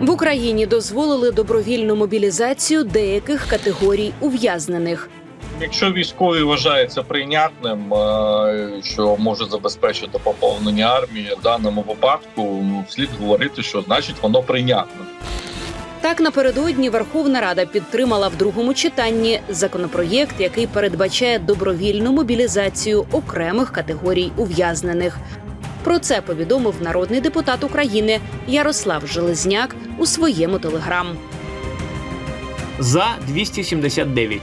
В Україні дозволили добровільну мобілізацію деяких категорій ув'язнених. Якщо військовий вважається прийнятним, е, що може забезпечити поповнення армії в даному випадку, слід говорити, що значить воно прийнятне. Так напередодні Верховна Рада підтримала в другому читанні законопроєкт, який передбачає добровільну мобілізацію окремих категорій ув'язнених. Про це повідомив народний депутат України Ярослав Железняк у своєму телеграм. за 279.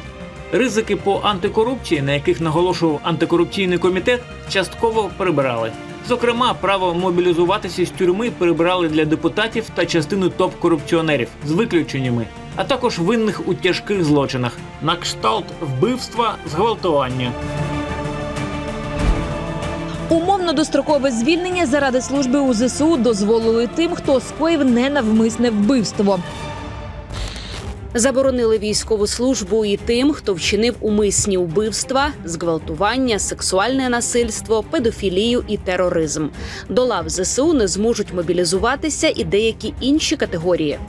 Ризики по антикорупції, на яких наголошував антикорупційний комітет, частково прибирали. Зокрема, право мобілізуватися з тюрми прибрали для депутатів та частини топ-корупціонерів з виключеннями, а також винних у тяжких злочинах на кшталт вбивства, зґвалтування. Умовно дострокове звільнення заради служби у ЗСУ дозволили тим, хто скоїв ненавмисне вбивство. Заборонили військову службу і тим, хто вчинив умисні вбивства, зґвалтування, сексуальне насильство, педофілію і тероризм. До лав ЗСУ не зможуть мобілізуватися і деякі інші категорії.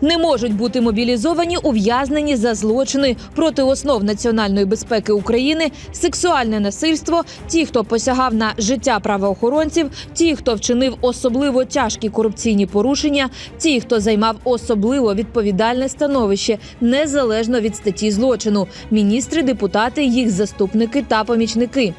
Не можуть бути мобілізовані ув'язнені за злочини проти основ національної безпеки України, сексуальне насильство, ті, хто посягав на життя правоохоронців, ті, хто вчинив особливо тяжкі корупційні порушення, ті, хто займав особливо відповідальне становище, незалежно від статті злочину, міністри, депутати, їх заступники та помічники.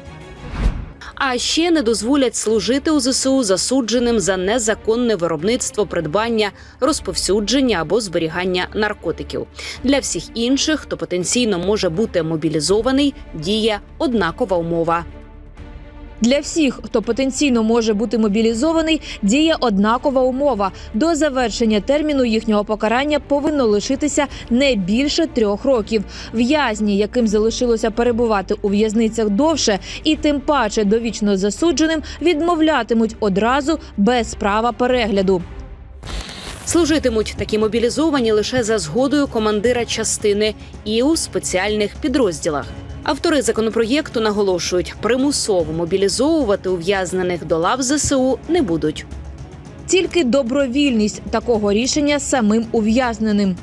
А ще не дозволять служити у ЗСУ засудженим за незаконне виробництво, придбання, розповсюдження або зберігання наркотиків. Для всіх інших, хто потенційно може бути мобілізований, діє однакова умова. Для всіх, хто потенційно може бути мобілізований, діє однакова умова. До завершення терміну їхнього покарання повинно лишитися не більше трьох років. В'язні, яким залишилося перебувати у в'язницях довше, і тим паче довічно засудженим, відмовлятимуть одразу без права перегляду. Служитимуть такі мобілізовані лише за згодою командира частини і у спеціальних підрозділах. Автори законопроєкту наголошують, примусово мобілізовувати ув'язнених до лав ЗСУ не будуть. Тільки добровільність такого рішення самим ув'язненим.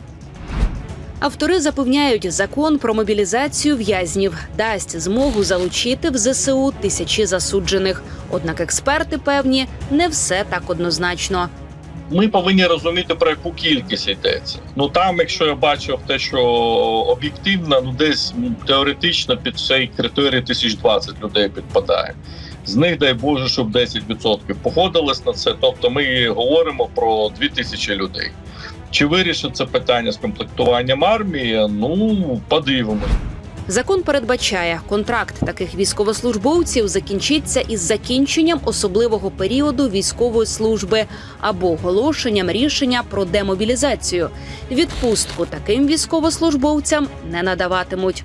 Автори запевняють, закон про мобілізацію в'язнів дасть змогу залучити в ЗСУ тисячі засуджених. Однак експерти певні, не все так однозначно. Ми повинні розуміти про яку кількість йдеться. Ну там, якщо я бачив те, що об'єктивно, ну десь теоретично під цей критерій 1020 людей підпадає. З них дай Боже, щоб 10% погодились на це. Тобто ми говоримо про 2000 людей. Чи вирішить це питання з комплектуванням армії? Ну подивимось. Закон передбачає, контракт таких військовослужбовців закінчиться із закінченням особливого періоду військової служби або оголошенням рішення про демобілізацію. Відпустку таким військовослужбовцям не надаватимуть.